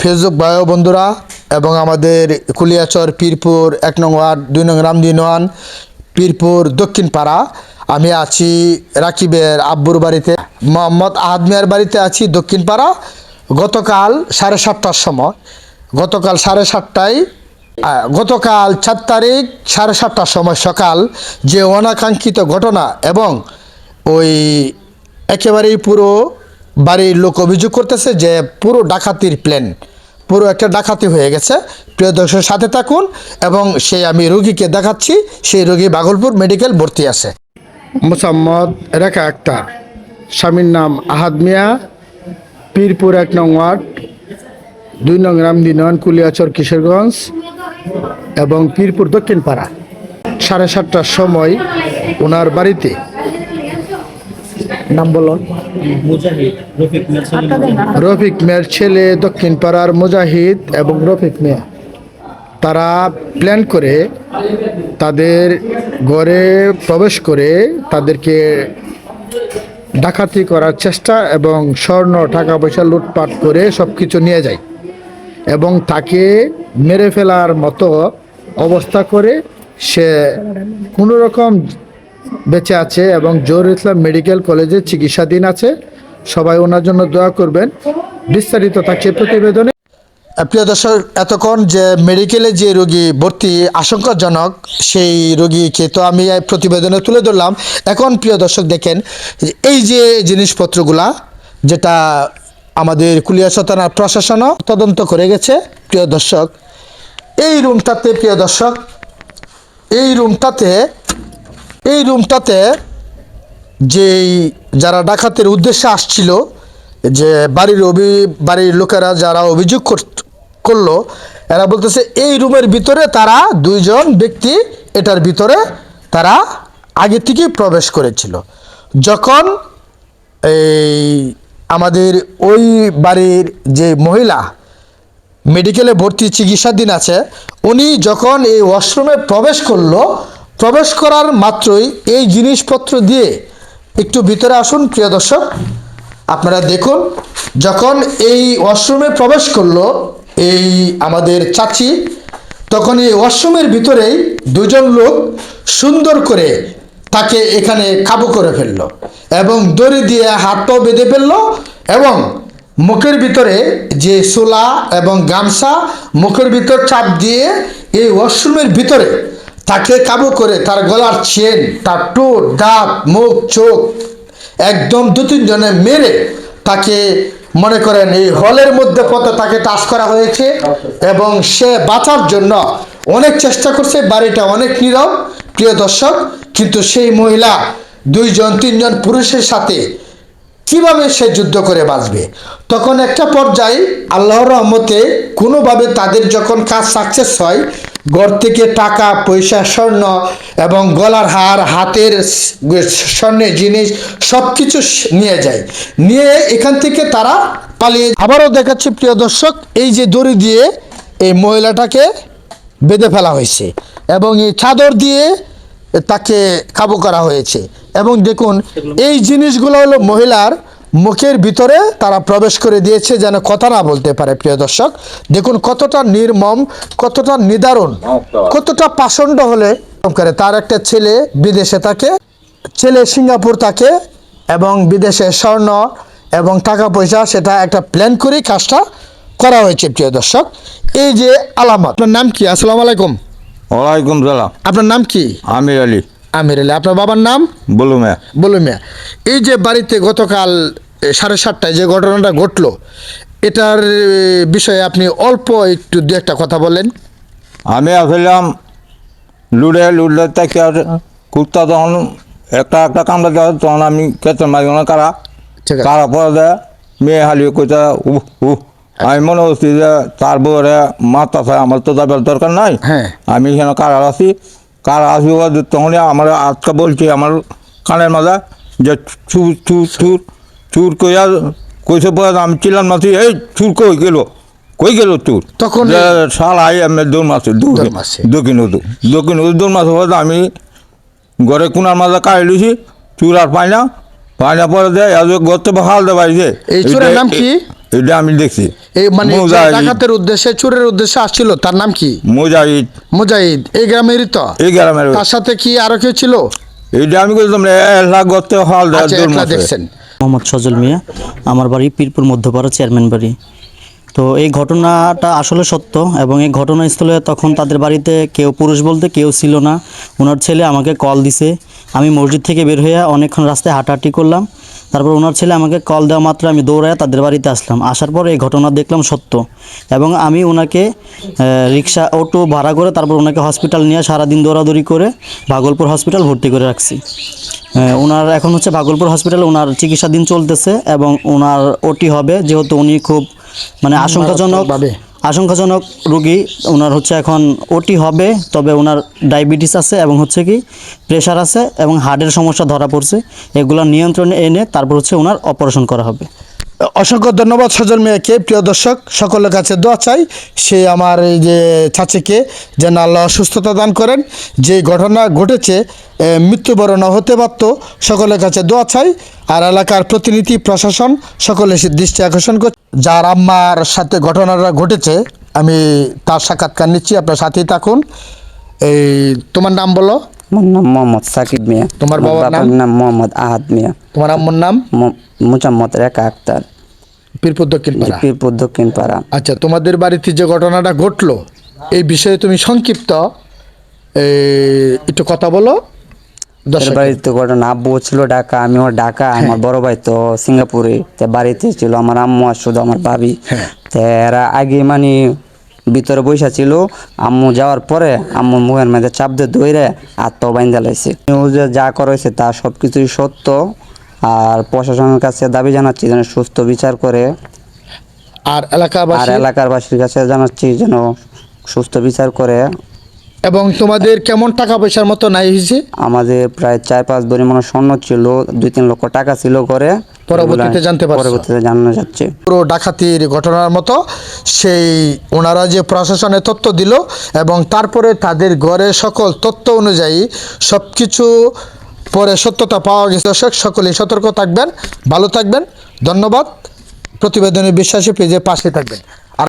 Facebook ভাই বন্ধুরা এবং আমাদের কুলিয়াচর পীরপুর, এক নং ওয়ার্ড, দুই নং রামদিন ওয়ান পীরপুর দক্ষিণ পাড়া আমি আছি রাকিবের আব্বুর বাড়িতে। মোহাম্মদ আহাদ মিয়ার বাড়িতে আছি দক্ষিণ পাড়া গতকাল সাড়ে সাতটার সময়। গতকাল সাড়ে সাতটায় গতকাল চার তারিখ সাড়ে সাতটার সময় সকাল যে অনাকাঙ্ক্ষিত ঘটনা এবং ওই একেবারেই পুরো বাড়ির লোক অভিযোগ করতেছে যে পুরো ডাকাতির প্ল্যান পুরো একটা ডাকাতি হয়ে গেছে। প্রিয় দর্শকের সাথে থাকুন এবং সেই আমি রোগীকে দেখাচ্ছি সেই রোগী বাগলপুর মেডিকেল ভর্তি আছে। মোসাম্মদ রেখা আক্তার স্বামীর নাম আহাদ মিয়া পীরপুর এক নং ওয়ার্ড দুই নং রামদিনন কুলিয়াচর কিশোরগঞ্জ এবং পীরপুর দক্ষিণ পাড়া সাড়ে সাতটার সময় ওনার বাড়িতে নাম বলুন। রফিক মিয়া রফিক মিয়ার ছেলে দক্ষিণ পাড়ার মুজাহিদ এবং রফিক মিয়া। তারা প্ল্যান করে তাদের ঘরে প্রবেশ করে তাদেরকে ডাকাতি করার চেষ্টা এবং স্বর্ণ টাকা পয়সা লুটপাট করে সব কিছু নিয়ে যায় এবং তাকে মেরে ফেলার মতো অবস্থা করে সে কোনো রকম বেঁচে আছে এবং জহুর ইসলাম মেডিকেল কলেজে চিকিৎসাধীন আছে। সবাই ওনার জন্য দোয়া করবেন। বিস্তারিত থাকছে প্রতিবেদনে। প্রিয় দর্শক, এতক্ষণ যে মেডিকেলে যে রোগী ভর্তি আশঙ্কাজনক, সেই রোগীকে তো আমি প্রতিবেদনে তুলে ধরলাম। এখন প্রিয় দর্শক, দেখেন, এই যে জিনিসপত্রগুলা, যেটা আমাদের কুলিয়াশা থানার প্রশাসনও তদন্ত করে গেছে, প্রিয় দর্শক, এই রুমটাতে, প্রিয় দর্শক, এই রুমটাতে এই রুমটাতে যেই যারা ডাকাতের উদ্দেশ্যে আসছিল, যে বাড়ির অভি, বাড়ির লোকেরা যারা অভিযোগ কর- করল, এরা বলতেছে এই রুমের ভিতরে তারা দুইজন ব্যক্তি, এটার ভিতরে তারা আগে থেকেই প্রবেশ করেছিল। যখন এই আমাদের ওই বাড়ির যে মহিলা, মেডিকেলে ভর্তি চিকিৎসাধীন আছে, উনি যখন এই ওয়াশরুমে প্রবেশ করল প্রবেশ করার মাত্রই এই জিনিসপত্র দিয়ে একটু ভিতরে আসুন, প্রিয় দর্শক। আপনারা দেখুন, যখন এই ওয়াশরুমে প্রবেশ করল এই আমাদের চাচি, তখন এই ওয়াশরুমের ভিতরেই দুজন লোক সুন্দর করে তাকে এখানে কাবু করে ফেলল এবং দড়ি দিয়ে হাত পাও বেঁধে ফেলল এবং মুখের ভিতরে যে সোলা এবং গামছা, মুখের ভিতর চাপ দিয়ে এই ওয়াশরুমের ভিতরে তাকে কাবু করে তার গলার চেন, তার টোট দাঁত, মুখ, চোখ একদম দু তিনজনে মেরে তাকে মনে করেন এই হলের মধ্যে পথে তাকে টাচ করা হয়েছে এবং সে বাঁচার জন্য অনেক চেষ্টা করছে, বাড়িটা অনেক নীরব, প্রিয় দর্শক, কিন্তু সেই মহিলা দুইজন, তিনজন পুরুষের সাথে কীভাবে সে যুদ্ধ করে বাঁচবে? তখন একটা পর্যায়ে আল্লাহর রহমতে কোনোভাবে তাদের যখন কাজ সাকসেস হয় ঘর থেকে টাকা, পয়সা, স্বর্ণ এবং গলার হার, হাতের স্বর্ণের জিনিস সব কিছু নিয়ে যায়। নিয়ে এখান থেকে তারা পালিয়ে আবারও দেখাচ্ছি প্রিয় দর্শক, এই যে দড়ি দিয়ে এই মহিলাটাকে বেঁধে ফেলা হয়েছে এবং এই চাদর দিয়ে তাকে কাবু করা হয়েছে। এবং দেখুন, এই জিনিসগুলো হলো মহিলার মুখের ভিতরে তারা প্রবেশ করে দিয়েছে যেন কথা না বলতে পারে প্রিয় দর্শক। দেখুন কতটা নির্মম কতটা নিদারুণ কতটা পাষণ্ড হলে করে তার একটা ছেলে বিদেশে থাকে ছেলে সিঙ্গাপুর থাকে এবং বিদেশে স্বর্ণ এবং টাকা পয়সা সেটা একটা প্ল্যান করেই কাজটা করা হয়েছে প্রিয় দর্শক। এই যে আলামত। আপনার নাম কি? আসসালামু আলাইকুম। ওয়ালাইকুম সালাম। আপনার নাম কি? আমির আলী। আমির আলী। আপনার বাবার নাম? বলুন মেয়া বলুন মিয়া এই যে বাড়িতে গতকাল সাড়ে সাতটায় যে ঘটনাটা ঘটলো এটার বিষয়ে আপনি অল্প একটু দু একটা কথা বলেন। আমি আসলাম লুড়ে লুড়ে থেকে আর কুত্তা তখন একটা একটা কামড়া দেওয়া তখন আমি কেতন মারি না কারা? কারা পরে দেয়? মেয়ে হালিয়ে কইতা উহ উহ আমি মনে করছি যে তার বউরে মাথা চাই আমার তো যাবার দরকার নাই। হ্যাঁ। আমি এখানে কারা আছি? কারা আসি তখনই আমার আজকে বলছি আমার কানের মাঝে যে চুর চুর চুর চুর কইয়া কইছে পরে আমি চিলান মাছি এই চুর কই গেল? কই গেল চুর? তখন শাল আই আমি দৌড় মাছে। দক্ষিণ উদু দক্ষিণ উদু দৌড় মাছ হওয়াতে আমি ঘরে কোনার মাঝে কাড়ি লুছি চুর আর পাই না। পাই না পরে দেয় থেকে হাল দেবাই যে। এই চুরের নাম কি? এটা আমি দেখছি। এই মানে। ডাকাতের উদ্দেশ্যে চুরের উদ্দেশ্যে আসছিল তার নাম কি? মুজাহিদ। মুজাহিদ। এই গ্রামেরই তো? এই গ্রামের তার সাথে কি আরও কেউ ছিল? এইটা আমি বলতাম এলা গত হাল আচ্ছা দেখছেন? মোহাম্মদ সজল মিয়া আমার বাড়ি পিরপুর মধ্যপাড়া চেয়ারম্যান বাড়ি। তো এই ঘটনাটা আসলে সত্য এবং এই ঘটনাস্থলে তখন তাদের বাড়িতে কেউ পুরুষ বলতে কেউ ছিল না। ওনার ছেলে আমাকে কল দিছে। আমি মসজিদ থেকে বের হয়ে অনেকক্ষণ রাস্তায় হাঁটাহাঁটি করলাম। তারপর ওনার ছেলে আমাকে কল দেওয়া মাত্র আমি দৌড়ায় তাদের বাড়িতে আসলাম। আসার পর এই ঘটনা দেখলাম সত্য। এবং আমি ওনাকে রিক্সা অটো ভাড়া করে তারপর ওনাকে হসপিটাল নিয়ে সারাদিন দৌড়াদৌড়ি করে ভাগলপুর হসপিটাল ভর্তি করে রাখছি। ওনার এখন হচ্ছে ভাগলপুর হসপিটালে ওনার চিকিৎসাধীন চলতেছে এবং ওনার ওটি হবে যেহেতু উনি খুব মানে আশঙ্কাজনক। আশঙ্কাজনক রোগী, ওনার হচ্ছে এখন ওটি হবে, তবে ওনার ডায়াবেটিস আছে এবং হচ্ছে কি প্রেশার আছে এবং হার্টের সমস্যা ধরা পড়ছে। এগুলো নিয়ন্ত্রণে এনে তারপর হচ্ছে ওনার অপারেশন করা হবে। অসংখ্য ধন্যবাদ সজল মেয়েকে। প্রিয় দর্শক, সকলের কাছে দোয়া চাই সে আমার এই যে চাচিকে যেন আল্লাহ সুস্থতা দান করেন। যে ঘটনা ঘটেছে মৃত্যুবরণ হতে পারত, সকলের কাছে দোয়া চাই। আর এলাকার প্রতিনিধি প্রশাসন সকলে দৃষ্টি আকর্ষণ করছে। যার আম্মার সাথে ঘটনাটা ঘটেছে আমি তার সাক্ষাৎকার নিচ্ছি আপনার সাথেই থাকুন। এই তোমার নাম বলো? আমার নাম মোহাম্মদ সাকিব মিয়া। তোমার বাবার নাম? নাম মোহাম্মদ আহাদ মিয়া। তোমার আম্মার নাম? মুজাম্মদ রেখা আক্তার। পীরপুর দক্ষিণ পাড়া পীরপুর দক্ষিণ পাড়া আচ্ছা তোমাদের বাড়িতে যে ঘটনাটা ঘটলো এই বিষয়ে তুমি সংক্ষিপ্ত একটু কথা বলো। বাড়িতে ঘটনা আব্বু ছিল ঢাকা আমিও ঢাকা হ্যাঁ। আমার বড় ভাই তো সিঙ্গাপুরে তে বাড়িতে ছিল আমার আম্মু আর শুধু আমার ভাবি। হ্যাঁ। তে এরা আগে মানে ভিতরে বৈশা ছিল আম্মু যাওয়ার পরে আম্মুর মুখের মধ্যে চাপ দিয়ে দইরে আত্ম বাইন্দা লাইছে। নিউজে যা করেছে তা সব কিছুই সত্য আর প্রশাসনের কাছে দাবি জানাচ্ছি যেন সুস্থ বিচার করে। আর আর এলাকার বাসীর কাছে জানাচ্ছি যেন সুস্থ বিচার করে। এবং তোমাদের কেমন টাকা পয়সার মতো নাই হয়েছে? আমাদের প্রায় চার পাঁচ ভরি মনে স্বর্ণ ছিল দুই তিন লক্ষ টাকা ছিল করে পরবর্তীতে জানতে পারছ? পরবর্তীতে জানানো যাচ্ছে। পুরো ডাকাতির ঘটনার মতো সেই ওনারা যে প্রশাসনে তথ্য দিল এবং তারপরে তাদের ঘরে সকল তথ্য অনুযায়ী সব কিছু পরে সত্যতা পাওয়া গেছে। দর্শক সকলেই সতর্ক থাকবেন ভালো থাকবেন। ধন্যবাদ। প্রতিবেদনে বিশ্বাসী পেজে পাশে থাকবেন।